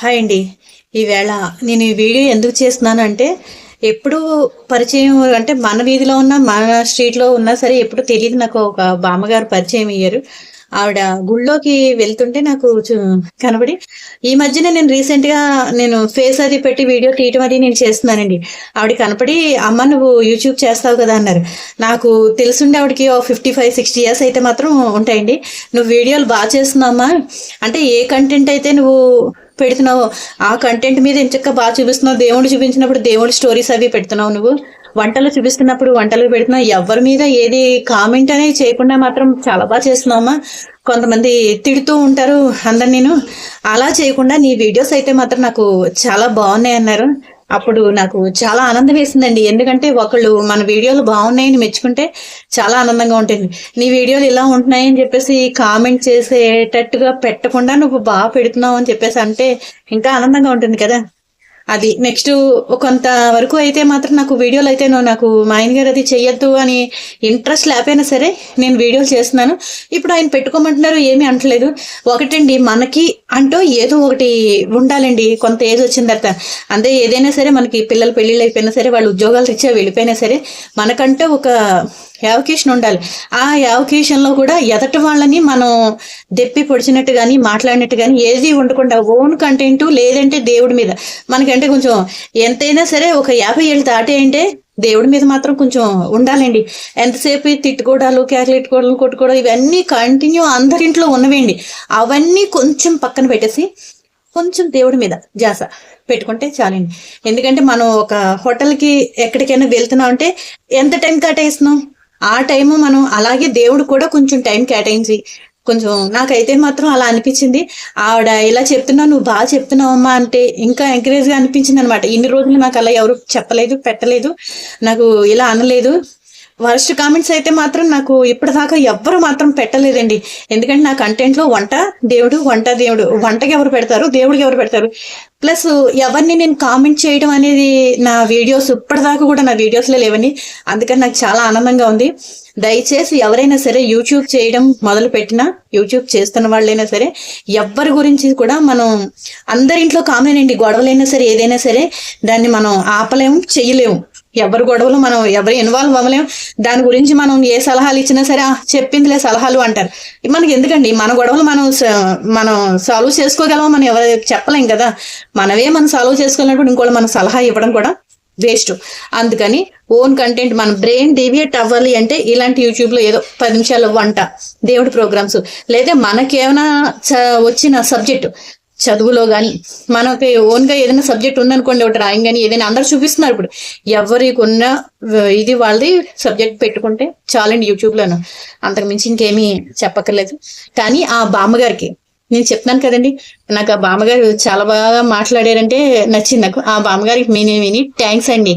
Hi అండి. ఈవేళ నేను ఈ వీడియో ఎందుకు చేస్తున్నాను అంటే ఎప్పుడు పరిచయం అంటే మన వీధిలో ఉన్న మన స్ట్రీట్లో ఉన్నా సరే ఎప్పుడు తెలియదు నాకు ఒక బామ్మగారు పరిచయం అయ్యారు. ఆవిడ గుళ్ళోకి వెళ్తుంటే నాకు కనబడి ఈ మధ్యనే నేను రీసెంట్గా నేను ఫేస్ అది పెట్టి వీడియో తీయటం అది నేను చేస్తున్నానండి. ఆవిడ కనపడి అమ్మ నువ్వు యూట్యూబ్ చేస్తావు కదా అన్నారు. నాకు తెలుసుండే ఆవిడకి ఓ ఫిఫ్టీ ఫైవ్ సిక్స్టీ ఇయర్స్ అయితే మాత్రం ఉంటాయండి. నువ్వు వీడియోలు బాగా చేస్తున్నావమ్మా అంటే ఏ కంటెంట్ అయితే నువ్వు పెడుతున్నావు? ఆ కంటెంట్ మీద ఎంచక్క బాగా చూపిస్తున్నావు? దేవుడు చూపించినప్పుడు దేవుడి స్టోరీస్ అవి పెడుతున్నావు నువ్వు? వంటలు చూపిస్తున్నప్పుడు వంటలు పెడుతున్నావు? ఎవరి మీద ఏది కామెంట్ అనేది చేయకుండా మాత్రం చాలా బాగా చేస్తున్నావమ్మా కొంతమంది తిడుతూ ఉంటారు అందరు నేను అలా చేయకుండా నీ వీడియోస్ అయితే మాత్రం నాకు చాలా బాగున్నాయి అన్నారు అప్పుడు నాకు చాలా ఆనందం వేసిందండి. ఎందుకంటే ఒకళ్ళు మన వీడియోలు బాగున్నాయని మెచ్చుకుంటే చాలా ఆనందంగా ఉంటుంది. నీ వీడియోలు ఇలా ఉంటున్నాయని చెప్పేసి కామెంట్ చేసేటట్టుగా పెట్టకుండా నువ్వు బాగా పెడుతున్నావు అని చెప్పేసి అంటే ఇంకా ఆనందంగా ఉంటుంది కదా. అది నెక్స్ట్ కొంత వరకు అయితే మాత్రం నాకు వీడియోలు అయితే నువ్వు నాకు మా ఆయన గారు అది చెయ్యొద్దు అని ఇంట్రెస్ట్ లేకపోయినా సరే నేను వీడియోలు చేస్తున్నాను. ఇప్పుడు ఆయన పెట్టుకోమంటున్నారు ఏమీ అంటలేదు. ఒకటండి మనకి అంటూ ఏదో ఒకటి ఉండాలండి. కొంత ఏజ్ వచ్చిన తర్వాత అంతే ఏదైనా సరే మనకి పిల్లలు పెళ్ళిళ్ళు అయిపోయినా సరే వాళ్ళు ఉద్యోగాలు తెచ్చా వెళ్ళిపోయినా సరే మనకంటే ఒక యావకేషన్ ఉండాలి. ఆ యావకేషన్లో కూడా ఎదటి వాళ్ళని మనం దెప్పి పొడిచినట్టు కానీ మాట్లాడినట్టు కానీ ఏది ఉండకుండా ఓన్ కంటెంట్ లేదంటే దేవుడి మీద. మనకంటే కొంచెం ఎంతైనా సరే ఒక యాభై ఏళ్ళు దాటే అంటే దేవుడి మీద మాత్రం కొంచెం ఉండాలండి. ఎంతసేపు తిట్టుకోవడాలు కేకలెట్టుకోవడాలు కొట్టుకోవడం ఇవన్నీ కంటిన్యూ అందరింట్లో ఉన్నవేండి. అవన్నీ కొంచెం పక్కన పెట్టేసి కొంచెం దేవుడి మీద జాస పెట్టుకుంటే చాలండి. ఎందుకంటే మనం ఒక హోటల్కి ఎక్కడికైనా వెళ్తున్నాం అంటే ఎంత టైం కేటాయిస్తున్నాం ఆ టైము మనం అలాగే దేవుడు కూడా కొంచెం టైం కేటాయించి కొంచెం నాకైతే మాత్రం అలా అనిపించింది. ఆవిడ ఇలా చెప్తున్నావు నువ్వు బాగా చెప్తున్నావమ్మా అంటే ఇంకా ఎంకరేజ్గా అనిపించింది అనమాట ఇన్ని రోజులు నాకు అలా ఎవరు చెప్పలేదు పెట్టలేదు. నాకు ఇలా అనలేదు. వరస్ట్ కామెంట్స్ అయితే మాత్రం నాకు ఇప్పటిదాకా ఎవ్వరు మాత్రం పెట్టలేదండి. ఎందుకంటే నా కంటెంట్లో వంట దేవుడు వంట దేవుడు వంటకి ఎవరు పెడతారు దేవుడికి ఎవరు పెడతారు. ప్లస్ ఎవరిని నేను కామెంట్ చేయడం అనేది నా వీడియోస్ ఇప్పటిదాకా కూడా నా వీడియోస్లో లేవని అందుకని నాకు చాలా ఆనందంగా ఉంది. దయచేసి ఎవరైనా సరే యూట్యూబ్ చేయడం మొదలు పెట్టినా యూట్యూబ్ చేస్తున్న వాళ్ళైనా సరే ఎవ్వరి గురించి కూడా మనం అందరింట్లో కామన్ అండి గొడవలైనా సరే ఏదైనా సరే దాన్ని మనం ఆపలేము చేయలేము ఎవరి గొడవలు మనం ఎవరు ఇన్వాల్వ్ అవ్వలేం. దాని గురించి మనం ఏ సలహాలు ఇచ్చినా సరే చెప్పిందిలే సలహాలు అంటారు. మనకి ఎందుకండి? మన గొడవలు మనం స- మనం సాల్వ్ చేసుకోగలం మనం ఎవరు చెప్పలేం కదా. మనమే మనం సాల్వ్ చేసుకోలేనప్పుడు ఇంకోళ్ళు మన సలహా ఇవ్వడం కూడా వేస్ట్ అందుకని ఓన్ కంటెంట్ మన బ్రెయిన్ డీవియేట్ అవ్వాలి అంటే ఇలాంటి యూట్యూబ్లో ఏదో పది నిమిషాలు వంట దేవుడి ప్రోగ్రామ్స్ లేదా మనకేమైనా చ- వచ్చిన సబ్జెక్టు చదువులో కానీ మనకి ఓన్గా ఏదైనా సబ్జెక్ట్ ఉందనుకోండి ఒకటి డ్రాయింగ్ కానీ ఏదైనా అందరు చూపిస్తున్నారు ఇప్పుడు. ఎవరికి ఉన్న ఇది వాళ్ళది సబ్జెక్ట్ పెట్టుకుంటే చాలండి యూట్యూబ్లోను. అంతకు మించి ఇంకేమీ చెప్పక్కర్లేదు. కానీ ఆ బామ్మగారికి నేను చెప్తున్నాను కదండి నాకు ఆ బామ్మగారు చాలా బాగా మాట్లాడారంటే నచ్చింది నాకు. ఆ బామ్మగారికి మీ విని థ్యాంక్స్ అండి.